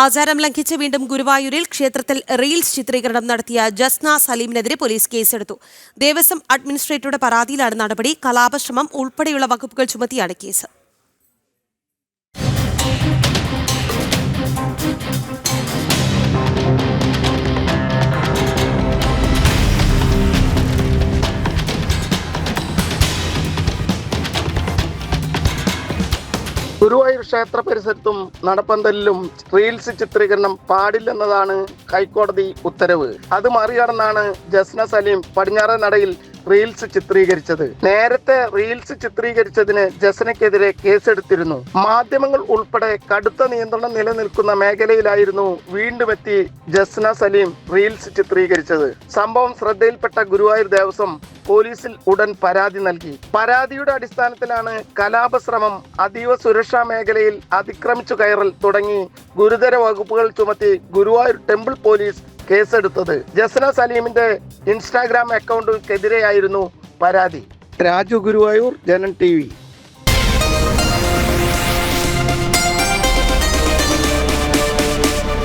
ആചാരം ലംഘിച്ച് വീണ്ടും ഗുരുവായൂരിൽ ക്ഷേത്രത്തിൽ റീൽസ് ചിത്രീകരണം നടത്തിയ ജസ്ന സലീമിനെതിരെ പോലീസ് കേസെടുത്തു. ദേവസ്വം അഡ്മിനിസ്ട്രേറ്ററുടെ പരാതിയിലാണ് നടപടി. കലാപശ്രമം ഉൾപ്പെടെയുള്ള വകുപ്പുകൾ ചുമത്തിയാണ് കേസ്. ഗുരുവായൂർ ക്ഷേത്ര പരിസരത്തും നടപ്പന്തലിലും റീൽസ് ചിത്രീകരണം പാടില്ലെന്നതാണ് ഹൈക്കോടതി ഉത്തരവ്. അത് മറികടന്നാണ് ജസ്ന സലീം പടിഞ്ഞാറ നടയിൽ റീൽസ് ചിത്രീകരിച്ചത്. നേരത്തെ റീൽസ് ചിത്രീകരിച്ചതിന് ജസനക്കെതിരെ കേസെടുത്തിരുന്നു. മാധ്യമങ്ങൾ ഉൾപ്പെടെ കടുത്ത നിയന്ത്രണം നിലനിൽക്കുന്ന മേഖലയിലായിരുന്നു വീണ്ടും എത്തി ജസ്ന സലീം റീൽസ് ചിത്രീകരിച്ചത്. സംഭവം ശ്രദ്ധയിൽപ്പെട്ട ഗുരുവായൂർ ദേവസ്വം പോലീസിൽ ഉടൻ പരാതി നൽകി. പരാതിയുടെ അടിസ്ഥാനത്തിലാണ് കലാപശ്രമം അതീവ സുരക്ഷാ മേഖലയിൽ അതിക്രമിച്ചു കയറൽ തുടങ്ങി ഗുരുതര വകുപ്പുകൾ ചുമത്തി ഗുരുവായൂർ ടെമ്പിൾ പോലീസ് കേസെടുത്തത്. ജസ്ന സലീമിന്റെ ഇൻസ്റ്റാഗ്രാം അക്കൗണ്ടുകൾക്കെതിരെയായിരുന്നു പരാതി. രാജു ഗുരുവായൂർ ജനൻ ടി